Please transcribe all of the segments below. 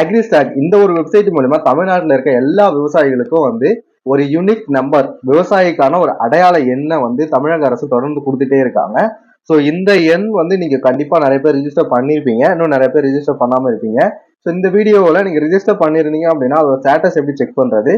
அக்ரிஸ்டாக் இந்த ஒரு வெப்சைட் மூலமா தமிழ்நாட்டில் இருக்க எல்லா விவசாயிகளுக்கும் வந்து ஒரு யூனிக் நம்பர் விவசாயிக்கான ஒரு அடையாள எண்ணை வந்து தமிழக அரசு தொடர்ந்து கொடுத்துட்டே இருக்காங்க. ஸோ இந்த எண் வந்து நீங்கள் கண்டிப்பாக நிறைய பேர் ரிஜிஸ்டர் பண்ணியிருப்பீங்க இன்னும் நிறைய பேர் ரிஜிஸ்டர் பண்ணாமல் இருப்பீங்க. ஸோ இந்த வீடியோவில் நீங்கள் ரிஜிஸ்டர் பண்ணியிருந்தீங்க அப்படின்னா அதோட ஸ்டேட்டஸ் எப்படி செக் பண்ணுறது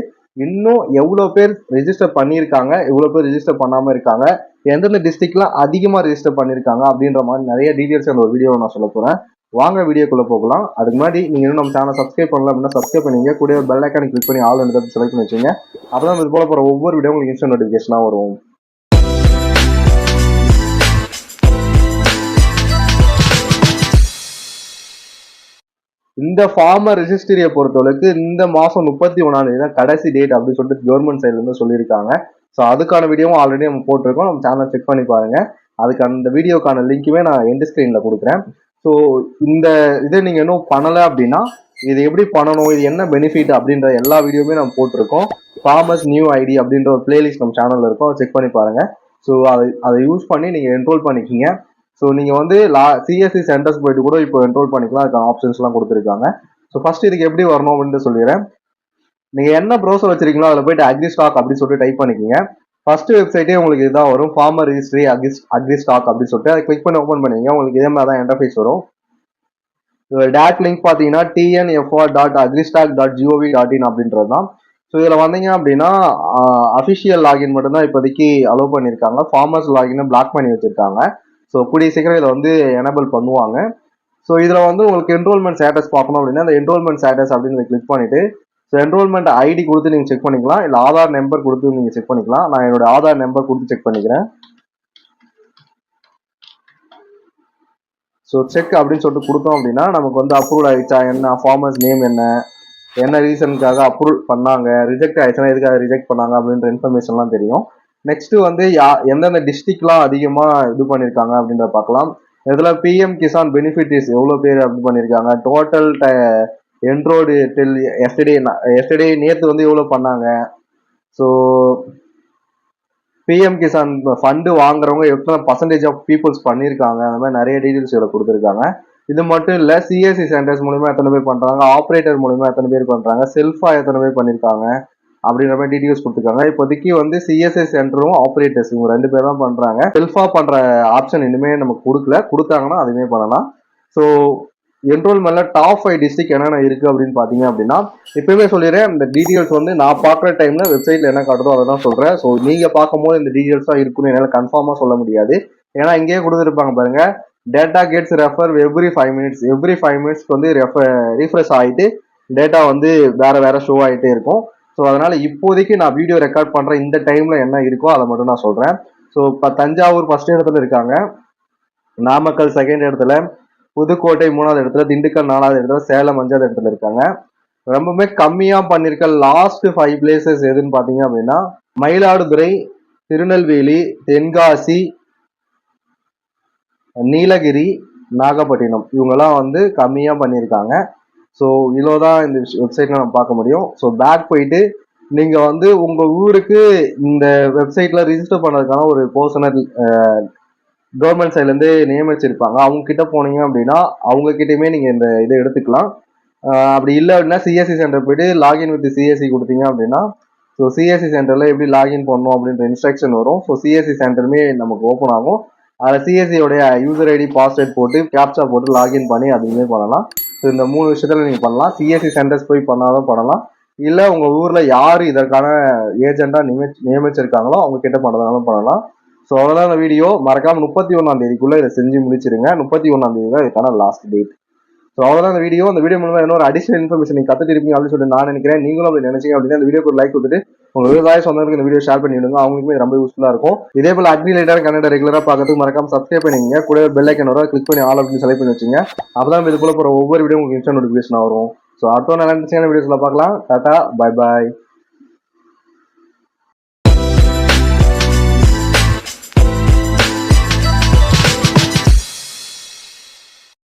இன்னும் எவ்வளோ பேர் ரிஜிஸ்டர் பண்ணியிருக்காங்க? எவ்வளோ பேர் ரிஜிஸ்டர் பண்ணாமல் இருக்காங்க? எந்தெந்த டிஸ்ட்ரிக்ட்லாம் அதிகமாக ரிஜிஸ்டர் பண்ணியிருக்காங்க? அப்படின்ற மாதிரி நிறைய டீட்டெயில்ஸ் அந்த ஒரு வீடியோவை நான் சொல்ல போகிறேன் வாங்க வீடியோக்குள்ளே போகலாம். அதுக்கு முன்னாடி நீங்கள் இன்னும் நம்ம சேனல் சப்ஸ்கிரைப் பண்ணல அப்படின்னா சப்ஸ்கிரைப் பண்ணிங்க. கூட பெல் ஐக்கான கிளிக் பண்ணி ஆல் வந்து செலக்ட் பண்ணி வச்சுங்க. அப்பதான் இது போல போகிற ஒவ்வொரு வீடியோ உங்களுக்கு இன்ஸ்டன்ட் நோட்டிஃபிகேஷனா வரும். இந்த ஃபார்மர் ரெஜிஸ்ட்ரியை பொறுத்தவரைக்கு இந்த மாதம் முப்பத்தி ஒன்றாம் தேதி தான் கடைசி டேட் அப்படின்னு சொல்லிட்டு கவர்மெண்ட் சைட்லேருந்து சொல்லியிருக்காங்க. ஸோ அதுக்கான வீடியோவும் ஆல்ரெடி நம்ம போட்டிருக்கோம். நம்ம சேனல் செக் பண்ணி பாருங்கள் அதுக்கு அந்த வீடியோக்கான லிங்க்குமே நான் எண்ட் ஸ்க்ரீன்ல கொடுக்குறேன். ஸோ இந்த இதை நீங்கள் இன்னும் பண்ணலை அப்படின்னா இது எப்படி பண்ணணும் இது என்ன பெனிஃபிட் அப்படின்ற எல்லா வீடியோவுமே நம்ம போட்டிருக்கோம். ஃபார்மர்ஸ் நியூ ஐடி அப்படின்ற ஒரு பிளேலிஸ்ட் நம்ம சேனலில் இருக்கும். செக் பண்ணி பாருங்கள் ஸோ அதை அதை யூஸ் பண்ணி நீங்கள் என்ரோல் பண்ணிக்கிங்க. ஸோ நீங்கள் வந்து லா சிஎஸ்சி சென்டர்ஸ் போயிட்டு கூட இப்போ என்ரோல் பண்ணிக்கலாம். அதுக்கான ஆப்ஷன்ஸ்லாம் கொடுத்துருக்காங்க. ஸோ ஃபர்ஸ்ட் இதுக்கு எப்படி வரணும் அப்படின்னு சொல்லிடுறேன். நீங்கள் என்ன ப்ரௌசர் வச்சிருக்கீங்களோ அதில் போயிட்டு அக்ரி ஸ்டாக் அப்படின்னு சொல்லிட்டு டைப் பண்ணிக்கிங்க. ஃபர்ஸ்ட் வெப்சைட்டே உங்களுக்கு இதுதான் வரும். Farmer registry agri agri stack அப்படின்னு சொல்லிட்டு அதை கிளிக் பண்ணி ஓப்பன் பண்ணீங்க. உங்களுக்கு இதே மாதிரி தான் இன்டர்ஃபேஸ் வரும் டேட் லிங்க் பார்த்தீங்கன்னா TNFR dot agristack dot GOV dot in அப்படின்றது தான் ஸோ இதில் வந்தீங்க அப்படின்னா அஃபிஷியல் லாகின் மட்டும்தான் இப்போதைக்கு அலோவ் பண்ணியிருக்காங்க. ஃபார்மர்ஸ் லாகினை பிளாக் பண்ணி வச்சுருக்காங்க. ஸோ கூடிய சீக்கிரம் இதை வந்து எனபிள் பண்ணுவாங்க. ஸோ இதில் வந்து உங்களுக்கு என்ரோல்மெண்ட் ஸ்டேட்டஸ் பார்க்கணும் அப்படின்னா அந்த என்ரோல்மெண்ட் ஸ்டேட்டஸ் அப்படின்னு கிளிக் பண்ணிட்டு ஸோ என்ரோல்மெண்ட் ஐடி கொடுத்து நீங்கள் செக் பண்ணிக்கலாம். இல்லை ஆதார் நம்பர் கொடுத்து நீங்கள் செக் பண்ணிக்கலாம். நான் என்னோட ஆதார் நம்பர் கொடுத்து செக் பண்ணிக்கிறேன். ஸோ செக் அப்படின்னு சொல்லிட்டு கொடுத்தோம் அப்படின்னா நமக்கு வந்து அப்ரூவல் ஆகிடுச்சா என்ன? ஃபார்மர்ஸ் நேம் என்ன? என்ன ரீசனுக்காக அப்ரூவல் பண்ணாங்க? ரிஜெக்ட் ஆயிடுச்சுன்னா எதுக்காக ரிஜெக்ட் பண்ணாங்க? அப்படின்ற இன்ஃபர்மேஷன்லாம் தெரியும். நெக்ஸ்ட் வந்து யா எந்தெந்த டிஸ்ட்ரிக்ட்லாம் அதிகமாக இது பண்ணியிருக்காங்க அப்படின்றத பார்க்கலாம். இதில் பிஎம் கிசான் பெனிஃபிட்ஸ் எவ்வளோ பேர் அப்படி பண்ணியிருக்காங்க total enrolled till yesterday yesterday நேற்று வந்து எவ்வளோ பண்ணாங்க? ஸோ பிஎம் கிசான் ஃபண்டு வாங்குறவங்க எத்தனை பர்சன்டேஜ் ஆஃப் பீப்புள்ஸ் பண்ணியிருக்காங்க அந்த மாதிரி நிறைய டீட்டெயில்ஸ் இதில் கொடுத்துருக்காங்க. இது மட்டும் இல்லை சிஎஸ்சி சென்டர்ஸ் மூலிமா எத்தனை பேர் பண்ணுறாங்க ஆப்ரேட்டர் மூலிமா எத்தனை பேர் பண்ணுறாங்க செல்ஃபாக எத்தனை பேர் பண்ணியிருக்காங்க அப்படின்ற மாதிரி டீட்டெயில்ஸ் கொடுத்துருக்காங்க. இப்போதைக்கு வந்து சிஎஸ்ஐ சென்டரும் ஆப்ரேட்டர்ஸ் இவங்க ரெண்டு பேர் தான் பண்ணுறாங்க செல்ஃபாக பண்ணுற ஆப்ஷன் இனிமேல் நமக்கு கொடுக்கல. கொடுத்தாங்கன்னா அதுவுமே பண்ணலாம். ஸோ என்ரோல்மெண்ட்ல டாப் ஃபைவ் டிஸ்ட்ரிக்ட் என்னென்ன இருக்கு அப்படின்னு பாத்தீங்க அப்படின்னா இப்பவுமே சொல்லிடுறேன் இந்த டீடைல்ஸ் வந்து நான் பார்க்குற டைம்ல வெப்சைட்ல என்ன காட்டுதோ அதை தான் சொல்றேன். ஸோ நீங்க பார்க்கும்போது இந்த டீடைல்ஸ் தான் இருக்குன்னு என்னால் கன்ஃபார்மா சொல்ல முடியாது. ஏன்னா இங்கேயே கொடுத்துருப்பாங்க பாருங்க data gets refer every five minutes every five மினிட்ஸ்க்கு வந்து ரெஃபர் ரீஃப்ரெஷ் ஆகிட்டு டேட்டா வந்து வேற வேற ஷோ ஆகிட்டே இருக்கும். ஸோ அதனால இப்போதைக்கு நான் வீடியோ ரெக்கார்ட் பண்ற இந்த டைம்ல என்ன இருக்கோ அதை மட்டும் நான் சொல்றேன். ஸோ இப்போ தஞ்சாவூர் ஃபர்ஸ்ட் இடத்துல இருக்காங்க. நாமக்கல் செகண்ட் இடத்துல புதுக்கோட்டை மூணாவது இடத்துல திண்டுக்கல் நாலாவது இடத்துல சேலம் அஞ்சாவது இடத்துல இருக்காங்க. ரொம்பவுமே கம்மியா பண்ணிருக்க லாஸ்ட் ஃபைவ் பிளேசஸ் எதுன்னு பாத்தீங்க அப்படின்னா மயிலாடுதுறை திருநெல்வேலி தென்காசி நீலகிரி நாகப்பட்டினம். இவங்கெல்லாம் வந்து கம்மியா பண்ணியிருக்காங்க ஸோ இவ்வளோ தான் இந்த வெப்சைட்ல நம்ம பார்க்க முடியும். ஸோ பேக் போயிட்டு நீங்க வந்து உங்க ஊருக்கு இந்த வெப்சைட்ல ரிஜிஸ்டர் பண்ணதுக்கான ஒரு பர்சனல் கவர்மெண்ட் சைட்லேருந்து நியமிச்சிருப்பாங்க. அவங்க கிட்ட போனீங்க அப்படின்னா அவங்க கிட்டயுமே நீங்கள் இந்த இதை எடுத்துக்கலாம். அப்படி இல்லை அப்படின்னா சிஎஸ்சி சென்டர் போயிட்டு லாகின் வித் சிஎஸ்சி கொடுத்தீங்க அப்படின்னா ஸோ சிஎஸ்சி சென்டரில் எப்படி லாகின் பண்ணணும் அப்படின்ற இன்ஸ்ட்ரக்ஷன் வரும். ஸோ சிஎஸ்சி சென்டருமே நமக்கு ஓப்பன் ஆகும். அதில் சிஎஸ்சியோடைய யூசர் ஐடி பாஸ்வேர்ட் போட்டு கேப்சா போட்டு லாகின் பண்ணி அதுவுமே பண்ணலாம். ஸோ இந்த மூணு விஷயத்தில் நீங்கள் பண்ணலாம். சிஎஸ்சி சென்டர்ஸ் போய் பண்ணாலும் பண்ணலாம். இல்லை உங்கள் ஊரில் யார் இதற்கான ஏஜெண்டாக நியமி நியமிச்சிருக்காங்களோ அவங்க கிட்ட பண்ணுறதுனாலும் பண்ணலாம். ஸோ அவ்வளோதான் அந்த வீடியோ மறக்காம முப்பத்தி ஒன்றாம் தேதிக்குள்ளே இதை செஞ்சு முடிச்சிருங்க. முப்பத்தி ஒன்றாம் தேதி தான் இதுக்கான லாஸ்ட் டேட் ஸோ அவ்வளோதான் அந்த வீடியோ அந்த வீடியோ மூலமாக இன்னொரு அடிஷனல் இன்ஃபர்மேஷன் நீங்கள் கற்றுட்டு இருப்பீங்க அப்படின்னு சொல்லிட்டு நான் நினைக்கிறேன். நீங்களும் அப்படி நினைச்சீங்க அப்படின்னா அந்த வீடியோக்கு ஒரு லைக் கொடுத்துட்டு உங்கள் விவசாய சொந்தங்களுக்கு இந்த வீடியோ ஷேர் பண்ணி விடுங்க அவங்களுக்குமே ரொம்ப யூஸ்ஃபுல்லாக இருக்கும். இதே போல் அக்னி லைட்டர் கன்னட ரெகுலராக பார்க்கறதுக்கு மறக்காம சப்ஸ்கிரைப் பண்ணிங்க கூட பெல் ஐக்கன் வரும் கிளிக் பண்ணி ஆல் அப்படின்னு செலக்ட் பண்ணி வச்சுங்க அப்பதான் இது போல போகிற ஒவ்வொரு வீடியோ உங்களுக்கு இன்ஸ்டன்ட் நோட்டிஃபிகேஷன் வரும். ஸோ அடுத்த நல்ல இன்ட்ரெஸ்டிங்கான வீடியோஸில் பார்க்கலாம். Tata bye bye